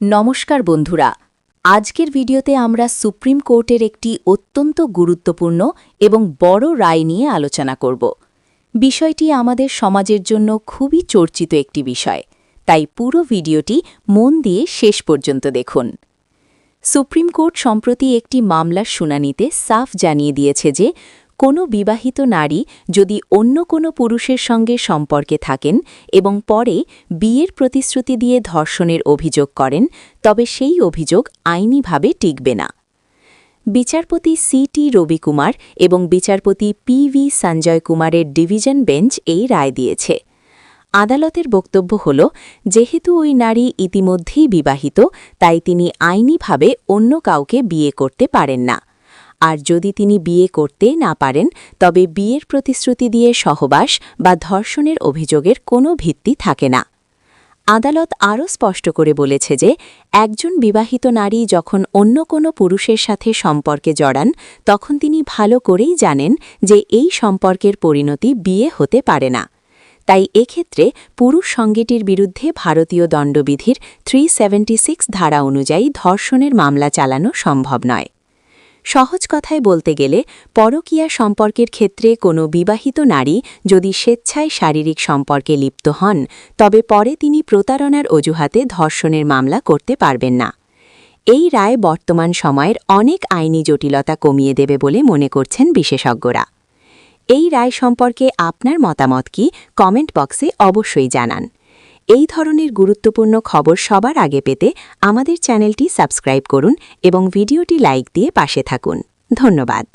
নমস্কার বন্ধুরা। আজকের ভিডিওতে আমরা সুপ্রিম কোর্টের একটি অত্যন্ত গুরুত্বপূর্ণ এবং বড় রায় নিয়ে আলোচনা করব। বিষয়টি আমাদের সমাজের জন্য খুবই চর্চিত একটি বিষয়। তাই পুরো ভিডিওটি মন দিয়ে শেষ পর্যন্ত দেখুন। সুপ্রিম কোর্ট সম্প্রতি একটি মামলার শুনানিতে সাফ জানিয়ে দিয়েছে যে কোনো বিবাহিত নারী যদি অন্য কোনো পুরুষের সঙ্গে সম্পর্কে থাকেন এবং পরে বিয়ের প্রতিশ্রুতি দিয়ে ধর্ষণের অভিযোগ করেন, তবে সেই অভিযোগ আইনিভাবে টিকবে না। বিচারপতি সি টি রবিকুমার এবং বিচারপতি পি ভি সঞ্জয় কুমারের ডিভিশন বেঞ্চ এই রায় দিয়েছে। আদালতের বক্তব্য হল, যেহেতু ওই নারী ইতিমধ্যেই বিবাহিত, তাই তিনি আইনিভাবে অন্য কাউকে বিয়ে করতে পারেন না। আর যদি তিনি বিয়ে করতে না পারেন, তবে বিয়ের প্রতিশ্রুতি দিয়ে সহবাস বা ধর্ষণের অভিযোগের কোনো ভিত্তি থাকে না। আদালত আরও স্পষ্ট করে বলেছে যে, একজন বিবাহিত নারী যখন অন্য কোনো পুরুষের সাথে সম্পর্কে জড়ান, তখন তিনি ভালো করেই জানেন যে এই সম্পর্কের পরিণতি বিয়ে হতে পারে না। তাই এক্ষেত্রে পুরুষ সঙ্গীটির বিরুদ্ধে ভারতীয় দণ্ডবিধির থ্রি ধারা অনুযায়ী ধর্ষণের মামলা চালানো সম্ভব নয়। সহজ কথায় বলতে গেলে, পরকীয়া সম্পর্কের ক্ষেত্রে কোনো বিবাহিত নারী যদি স্বেচ্ছায় শারীরিক সম্পর্কে লিপ্ত হন, তবে পরে তিনি প্রতারণার অজুহাতে ধর্ষণের মামলা করতে পারবেন না। এই রায় বর্তমান সময়ের অনেক আইনি জটিলতা কমিয়ে দেবে বলে মনে করছেন বিশেষজ্ঞরা। এই রায় সম্পর্কে আপনার মতামত কি? কমেন্ট বক্সে অবশ্যই জানান। এই ধরনের গুরুত্বপূর্ণ খবর সবার আগে পেতে আমাদের চ্যানেলটি সাবস্ক্রাইব করুন এবং ভিডিওটি লাইক দিয়ে পাশে থাকুন। ধন্যবাদ।